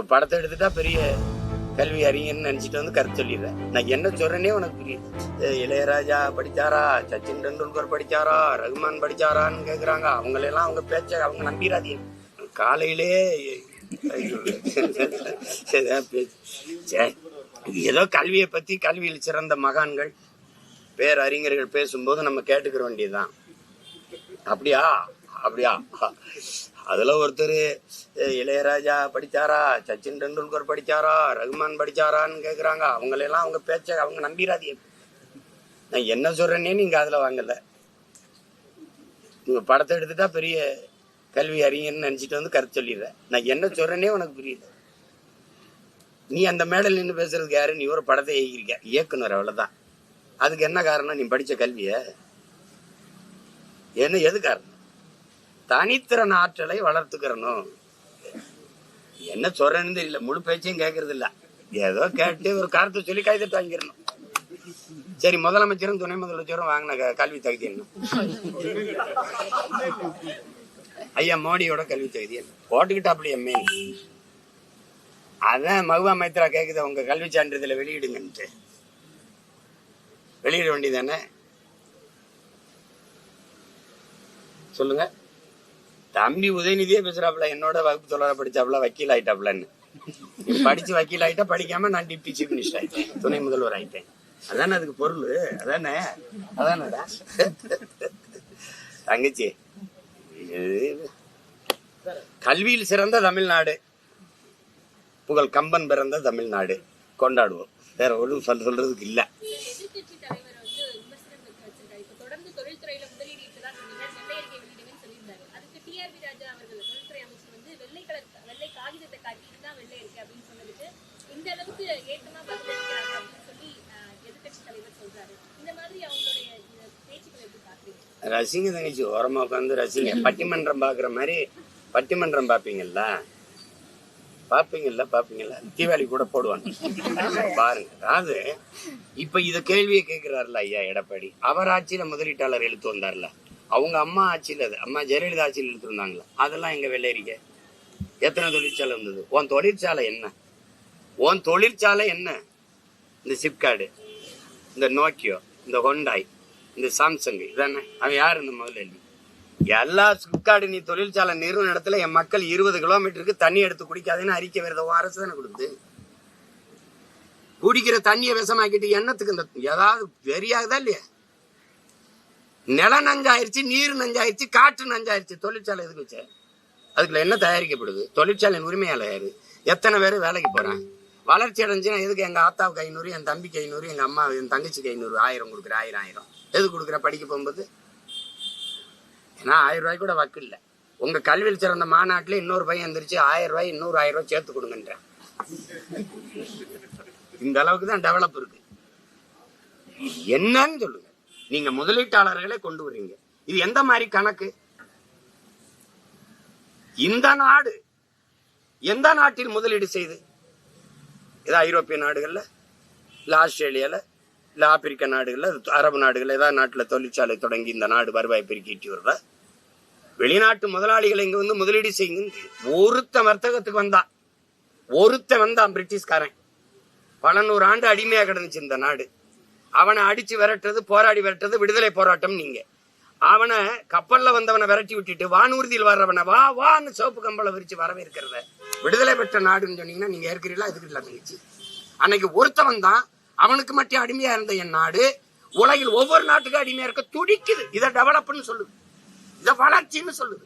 உங்க படத்தை எடுத்துட்டா பெரிய கல்வி அறிஞர்னு நினைச்சிட்டு வந்து கருத்து சொல்லிடுறேன். நான் என்ன சொல்றேனே உனக்கு புரியுது. இளையராஜா படிச்சாரா? சச்சின் டெண்டுல்கர் படிச்சாரா? ரகுமான் படிச்சாரான்னு கேக்குறாங்க. அவங்களெல்லாம் அவங்க பேச்ச அவங்க நம்பிடாதீங்க காலையிலே ஏதோ கல்வியை பத்தி கல்வியில் சிறந்த மகான்கள் பேரறிஞர்கள் பேசும்போது நம்ம கேட்டுக்கிற வேண்டியதுதான். அப்படியா? அப்படியா? அதுல ஒருத்தர் இளையராஜா படிச்சாரா? சச்சின் டெண்டுல்கர் படிச்சாரா? ரகுமான் படிச்சாரான்னு கேக்குறாங்க. அவங்களெல்லாம் அவங்க பேச்ச அவங்க நம்பிடாதீங்க நான் என்ன சொல்றேனே நீங்க அதுல வாங்கல. நீங்க படத்தை எடுத்துட்டா பெரிய கல்வி அறிஞர்னு நினைச்சிட்டு வந்து கருத்து சொல்லிடுறேன் நான் என்ன சொல்றேனே உனக்கு புரியல. நீ அந்த மேடல் நின்று பேசுறதுக்கு யாரு? நீ ஒரு படத்தை இயக்கிருக்க இயக்குனர் அவ்வளவுதான். அதுக்கு என்ன காரணம்? நீ படிச்ச கல்விய? என்ன எது காரணம்? தனித்திறன் ஆற்றலை வளர்த்துக்கிறணும். என்ன சொல்றேன்னு தெரியல. முழு பேச்சையும் கேட்கறது இல்ல ஏதோ கேட்டு ஒரு கருத்தை சொல்லி கைதட்டு வாங்கிடணும். சரி முதலமைச்சரும் துணை முதலமைச்சரும் வாங்கின கல்வி தகுதி என்ன? ஐயா மோடியோட கல்வி தகுதி என்ன? போட்டுக்கிட்டாப்டி எம்ஏ. அதான் மகுவா மைத்ரா கேக்குது உங்க கல்வி சான்றிதழை வெளியிடுங்கன்ட்டு. வெளியிட வேண்டியதானே சொல்லுங்க. தம்பி உதயநிதியே பேசுறாப்புல என்னோட வகுப்பு தொடர படிச்சாப்புல வக்கீல் ஆயிட்டாப்புலன்னு. படிச்சு வக்கீல் ஆயிட்டா படிக்காம நான் டிப்டி சீஃப் மினிஸ்டர் ஆயிட்டேன் துணை முதல்வர் ஆயிட்டேன். அதானே அதுக்கு பொருள்? அதானே? அதானடா? தங்கச்சி கல்வியில் சிறந்த தமிழ்நாடு. புகழ் கம்பன் பிறந்த தமிழ்நாடு. கொண்டாடுவோம். வேற ஒன்றும் சொல்ல சொல்றதுக்கு இல்ல. ரசிங்க தங்கச்சி ஓரமா உட்காந்து ரசிங்க பட்டிமன்றம் பாக்குற மாதிரி பட்டிமன்றம் பாப்பீங்கல்ல பாப்பீங்கல்ல பார்ப்பீங்கல்ல? தீபாவளி கூட போடுவாங்க. பாருங்க. அதாவது இப்ப இத கேள்வியை கேட்கிறாருல ஐயா எடப்பாடி. அவர் ஆட்சியில முதலீட்டாளர் எழுத்து வந்தார்ல. அவங்க அம்மா ஆட்சியில அது அம்மா ஜெயலலிதா ஆட்சியில் எழுத்து வந்தாங்களா அதெல்லாம் எங்க வெள்ளரிக்க எத்தனை தொழிற்சாலை இருந்தது உன் தொழிற்சாலை என்ன? உன் தொழிற்சாலை என்ன? இந்த சிப்கார்டு இந்த நோக்கியோ இந்த ஹொண்டாய் இந்த சாம்சங் இதானே? அவன் யார் இந்த முதலாளி எல்லா சிப்கார்டு நீ தொழிற்சாலை நிறுவன இடத்துல என் மக்கள் இருபது கிலோமீட்டருக்கு தண்ணி எடுத்து குடிக்காதேன்னு அறிக்கை வருது. உன் அரசு தானே கொடுக்குது. குடிக்கிற தண்ணியை விஷமாக்கிட்டு எண்ணத்துக்கு இந்த ஏதாவது வெறியாகுதா இல்லையா? நிலம் நஞ்சாயிருச்சு நீர் நஞ்சாயிருச்சு காற்று நஞ்சாயிருச்சு. தொழிற்சாலை எதுக்கு வச்ச? அதுக்குள்ள என்ன தயாரிக்கப்படுது? தொழிற்சாலையின் உரிமையாளர் எத்தனை பேர் வேலைக்கு போறாங்க? வளர்ச்சி அடைஞ்சுன்னா எதுக்கு எங்க ஆத்தாவுக்கு ஐநூறு என் தம்பிக்கு ஐநூறு எங்கள் அம்மா என் தங்கச்சிக்கு ஐநூறு ஆயிரம் கொடுக்குற ஆயிரம் ஆயிரம். எது கொடுக்குற படிக்க போகும்போது? ஏன்னா ஆயிரம் ரூபாய் கூட வக்கு இல்லை. உங்க கல்வியில் சிறந்த மாநாட்டுல இன்னொரு பையன் எந்திரிச்சு ஆயிரம் ரூபாய் இன்னொரு ஆயிரம் ரூபாய் சேர்த்து கொடுங்கன்றேன். இந்த அளவுக்கு தான் டெவலப் இருக்கு. என்னன்னு சொல்லுங்க. நீங்க முதலீட்டாளர்களை கொண்டு வர்றீங்க. இது எந்த மாதிரி கணக்கு? இந்த நாடு எந்த நாட்டில் முதலீடு செய்து? ஏதோ ஐரோப்பிய நாடுகளில் இல்லை ஆஸ்திரேலியாவில் இல்லை ஆப்பிரிக்க நாடுகளில் அரபு நாடுகளில் ஏதாவது நாட்டில் தொழிற்சாலை தொடங்கி இந்த நாடு வருவாய் பெருக்கிட்டு வருதா வெளிநாட்டு முதலாளிகள் இங்கே வந்து முதலீடு செய்யுங்க ஒருத்த வர்த்தகத்துக்கு வந்தான் ஒருத்தன் வந்தான் பிரிட்டிஷ்காரன். பல நூறு ஆண்டு அடிமையாக கிடந்துச்சு இந்த நாடு. அவனை அடிச்சு விரட்டுறது போராடி விரட்டுறது விடுதலை போராட்டம் நீங்க. அவனை கப்பல்ல வந்தவனை விரட்டி விட்டுட்டு வானூர்தியில் வர்றவனை வா வான்னு சிவப்பு கம்பளை விரிச்சு வரவேற்கிறத விடுதலை பெற்ற நாடுன்னு சொன்னீங்கன்னா நீங்க ஏற்கிறீங்களா எதுக்கு தங்கச்சி? அன்னைக்கு ஒருத்தவன் தான் அவனுக்கு மட்டும் அடிமையா இருந்த என் நாடு உலகில் ஒவ்வொரு நாட்டுக்கும் அடிமையா இருக்க துடிக்குது. இதை டெவலப்னு சொல்லுது. இதை வளர்ச்சின்னு சொல்லுது.